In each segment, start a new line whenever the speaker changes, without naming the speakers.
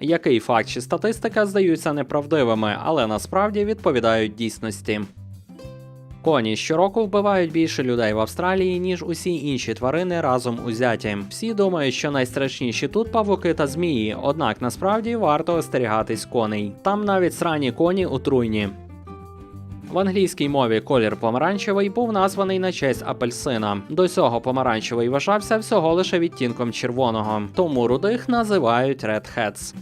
Який факт чи статистика здаються неправдивими, але насправді відповідають дійсності. Коні щороку вбивають більше людей в Австралії, ніж усі інші тварини разом узяті. Всі думають, що найстрашніші тут павуки та змії, однак насправді варто остерігатись коней. Там навіть срані коні отруйні. В англійській мові колір помаранчевий був названий на честь апельсина. До цього помаранчевий вважався всього лише відтінком червоного, тому рудих називають Redheads.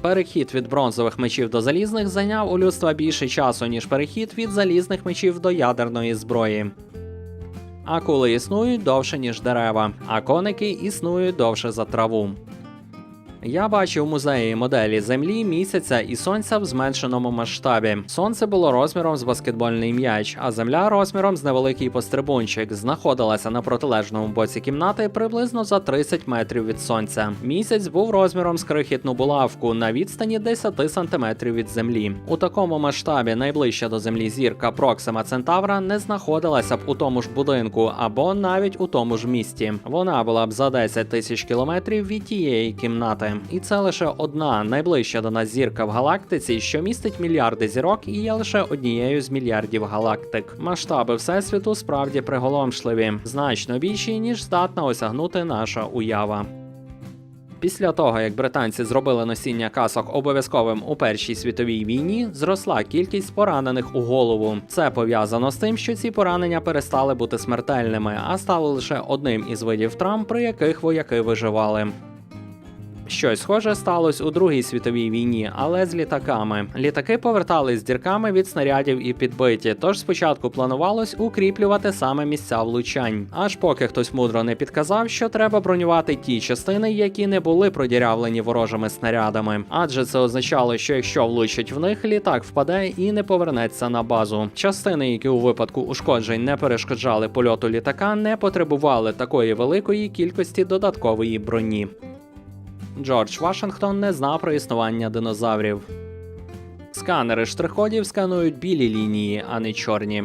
Перехід від бронзових мечів до залізних зайняв у людства більше часу, ніж перехід від залізних мечів до ядерної зброї. Акули існують довше, ніж дерева, а коники існують довше за траву. Я бачив музеї моделі Землі, місяця і сонця в зменшеному масштабі. Сонце було розміром з баскетбольний м'яч, а земля розміром з невеликий пострибунчик знаходилася на протилежному боці кімнати приблизно за 30 метрів від сонця. Місяць був розміром з крихітну булавку на відстані 10 сантиметрів від землі. У такому масштабі найближча до землі зірка Проксима Центавра не знаходилася б у тому ж будинку або навіть у тому ж місті. Вона була б за 10 тисяч кілометрів від тієї кімнати. І це лише одна найближча до нас зірка в галактиці, що містить мільярди зірок і є лише однією з мільярдів галактик. Масштаби всесвіту справді приголомшливі, значно більші ніж здатна осягнути наша уява. Після того, як британці зробили носіння касок обов'язковим у Першій світовій війні, зросла кількість поранених у голову. Це пов'язано з тим, що ці поранення перестали бути смертельними, а стали лише одним із видів травм, при яких вояки виживали. Щось схоже сталося у Другій світовій війні, але з літаками. Літаки повертались з дірками від снарядів і підбиті, тож спочатку планувалось укріплювати саме місця влучань. Аж поки хтось мудро не підказав, що треба бронювати ті частини, які не були продірявлені ворожими снарядами. Адже це означало, що якщо влучить в них, літак впаде і не повернеться на базу. Частини, які у випадку ушкоджень не перешкоджали польоту літака, не потребували такої великої кількості додаткової броні. Джордж Вашингтон не знав про існування динозаврів. Сканери штриходів сканують білі лінії, а не чорні.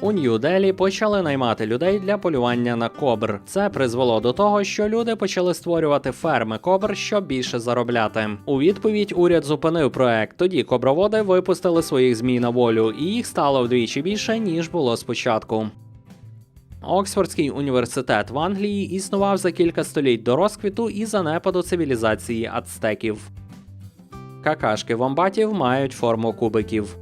У Нью-Делі почали наймати людей для полювання на кобр. Це призвело до того, що люди почали створювати ферми кобр, щоб більше заробляти. У відповідь уряд зупинив проект. Тоді коброводи випустили своїх змій на волю, і їх стало вдвічі більше ніж було спочатку. Оксфордський університет в Англії існував за кілька століть до розквіту і занепаду цивілізації ацтеків. Какашки вомбатів мають форму кубиків.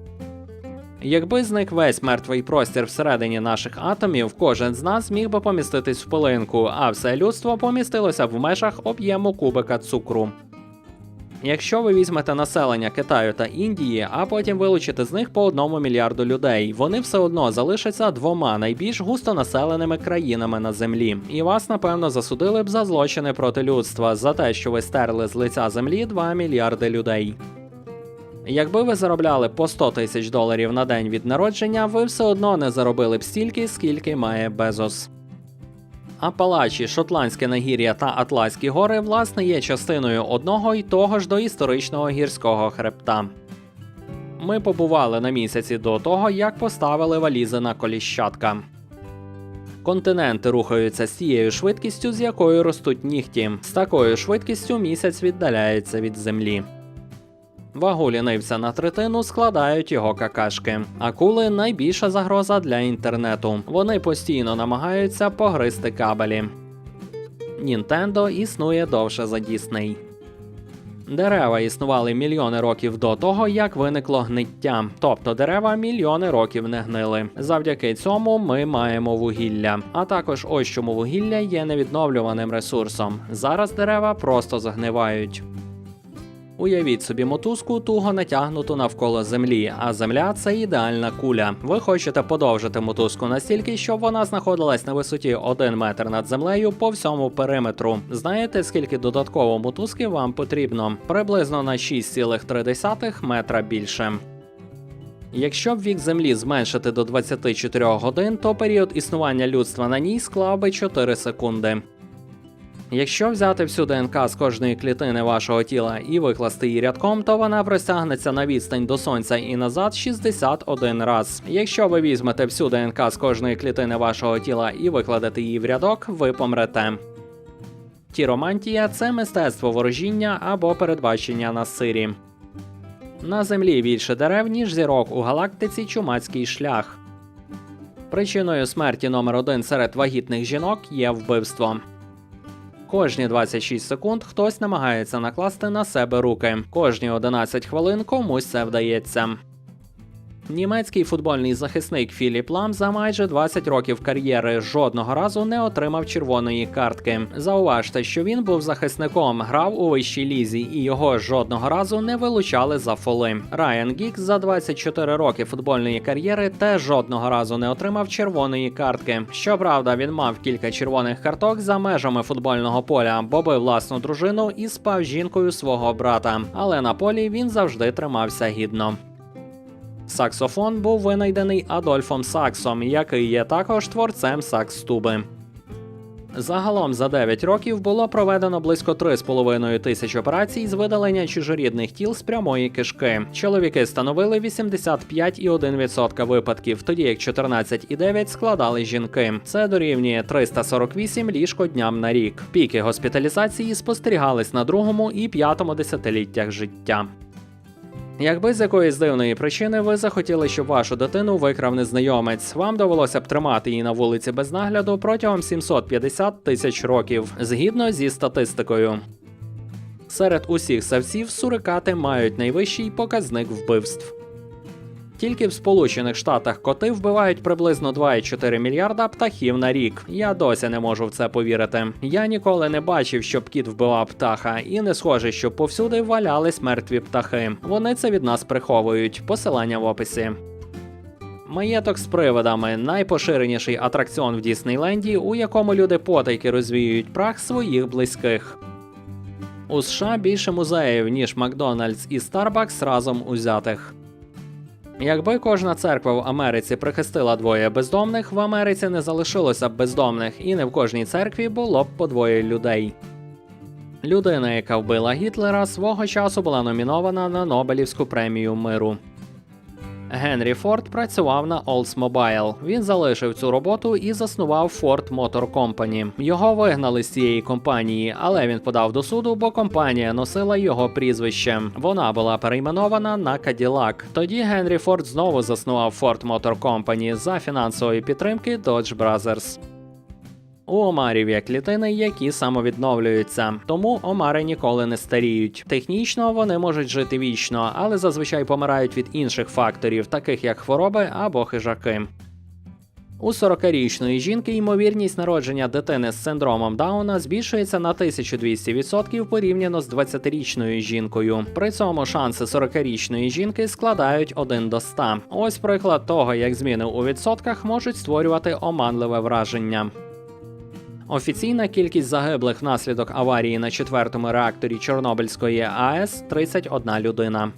Якби зник весь мертвий простір всередині наших атомів, кожен з нас міг би поміститись в пилинку, а все людство помістилося б в межах об'єму кубика цукру. Якщо ви візьмете населення Китаю та Індії, а потім вилучите з них по одному мільярду людей, вони все одно залишаться двома найбільш густонаселеними країнами на землі. І вас, напевно, засудили б за злочини проти людства за те, що ви стерли з лиця землі 2 мільярди людей. Якби ви заробляли по 100 тисяч доларів на день від народження, ви все одно не заробили б стільки, скільки має Безос. Апалачі, Шотландське нагір'я та Атлантські гори, власне, є частиною одного й того ж доісторичного гірського хребта. Ми побували на місяці до того, як поставили валізи на коліщатка. Континенти рухаються з тією швидкістю, з якою ростуть нігті. З такою швидкістю місяць віддаляється від землі. Вагу лінивця на третину складають його какашки. Акули найбільша загроза для інтернету. Вони постійно намагаються погризти кабелі. Нінтендо існує довше за Дісней. Дерева існували мільйони років до того, як виникло гниття. Тобто дерева мільйони років не гнили. Завдяки цьому ми маємо вугілля. А також ось чому вугілля є невідновлюваним ресурсом. Зараз дерева просто загнивають. Уявіть собі мотузку туго натягнуту навколо землі, а земля це ідеальна куля. Ви хочете подовжити мотузку настільки, щоб вона знаходилась на висоті 1 метр над землею по всьому периметру. Знаєте, скільки додатково мотузки вам потрібно? Приблизно на 6,3 метра більше. Якщо б вік Землі зменшити до 24 годин, то період існування людства на ній склав би 4 секунди. Якщо взяти всю ДНК з кожної клітини вашого тіла і викласти її рядком, то вона простягнеться на відстань до сонця і назад 61 раз. Якщо ви візьмете всю ДНК з кожної клітини вашого тіла і викладете її в рядок, ви помрете. Тіромантія це мистецтво ворожіння або передбачення на сирі. На землі більше дерев, ніж зірок у галактиці Чумацький шлях. Причиною смерті номер один серед вагітних жінок є вбивство. Кожні 26 секунд хтось намагається накласти на себе руки. Кожні 11 хвилин комусь це вдається. Німецький футбольний захисник Філіп Лам за майже 20 років кар'єри жодного разу не отримав червоної картки. Зауважте, що він був захисником, грав у вищій лізі, і його жодного разу не вилучали за фоли. Райан Гікс за 24 роки футбольної кар'єри теж жодного разу не отримав червоної картки. Щоправда, він мав кілька червоних карток за межами футбольного поля, бо бив власну дружину і спав жінкою свого брата. Але на полі він завжди тримався гідно. Саксофон був винайдений Адольфом Саксом, який є також творцем сакс-туби. Загалом за 9 років було проведено близько 3,5 тисяч операцій з видалення чужорідних тіл з прямої кишки. Чоловіки становили 85,1% випадків, тоді як 14,9% складали жінки. Це дорівнює 348 ліжкодням на рік. Піки госпіталізації спостерігались на другому і п'ятому десятиліттях життя. Якби з якоїсь дивної причини ви захотіли, щоб вашу дитину викрав незнайомець, вам довелося б тримати її на вулиці без нагляду протягом 750 тисяч років, згідно зі статистикою. Серед усіх савців сурикати мають найвищий показник вбивств. Тільки в Сполучених Штатах коти вбивають приблизно 2,4 мільярда птахів на рік. Я досі не можу в це повірити. Я ніколи не бачив, щоб кіт вбивав птаха, і не схоже, щоб повсюди валялись мертві птахи. Вони це від нас приховують. Посилання в описі. Маєток з привидами найпоширеніший атракціон в Діснейленді, у якому люди потайки розвіюють прах своїх близьких. У США більше музеїв, ніж Макдональдс і Старбакс разом узятих. Якби кожна церква в Америці прихистила двоє бездомних, в Америці не залишилося б бездомних, і не в кожній церкві було б по двоє людей. Людина, яка вбила Гітлера, свого часу була номінована на Нобелівську премію миру. Генрі Форд працював на Oldsmobile. Він залишив цю роботу і заснував Ford Motor Company. Його вигнали з цієї компанії, але він подав до суду, бо компанія носила його прізвище. Вона була перейменована на Cadillac. Тоді Генрі Форд знову заснував Ford Motor Company за фінансової підтримки Dodge Brothers. У омарів є клітини, які самовідновлюються, тому омари ніколи не старіють. Технічно вони можуть жити вічно, але зазвичай помирають від інших факторів, таких як хвороби або хижаки. У 40-річної жінки ймовірність народження дитини з синдромом Дауна збільшується на 1200% порівняно з 20-річною жінкою. При цьому шанси 40-річної жінки складають 1 до 100. Ось приклад того, як зміни у відсотках можуть створювати оманливе враження. Офіційна кількість загиблих внаслідок аварії на четвертому реакторі Чорнобильської АЕС 31 людина.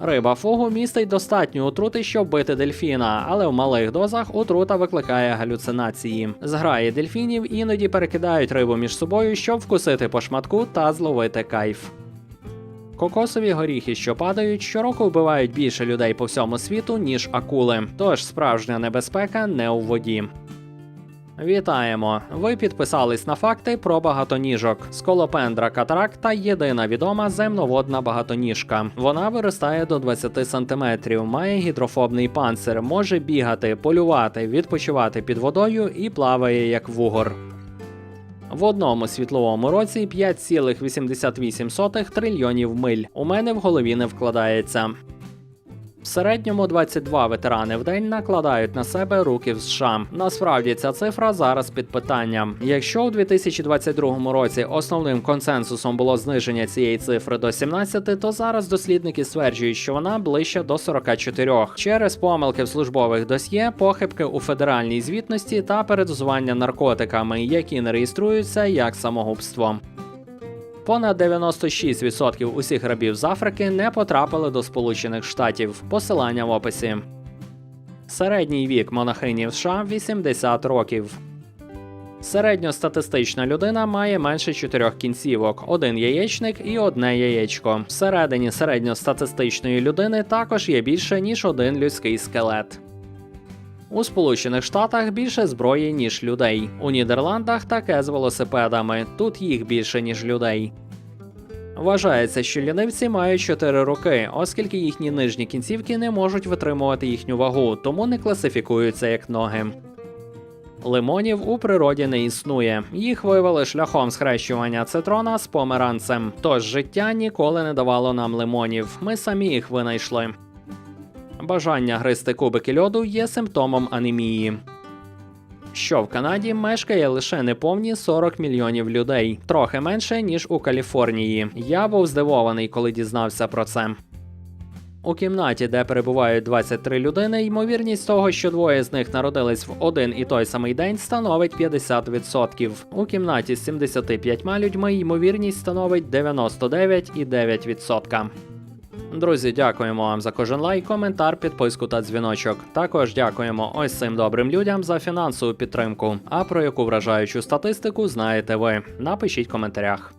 Риба фугу містить достатньо отрути, щоб бити дельфіна, але в малих дозах отрута викликає галюцинації. Зграї дельфінів іноді перекидають рибу між собою, щоб вкусити по шматку та зловити кайф. Кокосові горіхи, що падають, щороку вбивають більше людей по всьому світу, ніж акули. Тож справжня небезпека не у воді. Вітаємо! Ви підписались на факти про багатоніжок. Сколопендра катаракта єдина відома земноводна багатоніжка. Вона виростає до 20 см, має гідрофобний панцир, може бігати, полювати, відпочивати під водою і плаває як вугор. В одному світловому році 5,88 трильйонів миль. У мене в голові не вкладається. В середньому 22 ветерани в день накладають на себе руки в США. Насправді ця цифра зараз під питанням. Якщо у 2022 році основним консенсусом було зниження цієї цифри до 17, то зараз дослідники стверджують, що вона ближче до 44 через помилки в службових досьє, похибки у федеральній звітності та передозування наркотиками, які не реєструються як самогубство. Понад 96% усіх рабів з Африки не потрапили до Сполучених Штатів. Посилання в описі. Середній вік монахині в США 80 років. Середньостатистична людина має менше чотирьох кінцівок, один яєчник і одне яєчко. Всередині середньостатистичної людини також є більше ніж один людський скелет. У Сполучених Штатах більше зброї, ніж людей. У Нідерландах таке з велосипедами. Тут їх більше, ніж людей. Вважається, що лінивці мають 4 роки, оскільки їхні нижні кінцівки не можуть витримувати їхню вагу, тому не класифікуються як ноги. Лимонів у природі не існує. Їх вивели шляхом схрещування цитрона з померанцем. Тож життя ніколи не давало нам лимонів. Ми самі їх винайшли. Бажання гризти кубики льоду є симптомом анемії. Що в Канаді мешкає лише неповні 40 мільйонів людей, трохи менше ніж у Каліфорнії. Я був здивований, коли дізнався про це. У кімнаті, де перебувають 23 людини, ймовірність того, що двоє з них народились в один і той самий день, становить 50%. У кімнаті з 75 людьми ймовірність становить 99,9%. Друзі, дякуємо вам за кожен лайк, коментар, підписку та дзвіночок. Також дякуємо ось цим добрим людям за фінансову підтримку. А про яку вражаючу статистику знаєте ви? Напишіть в коментарях.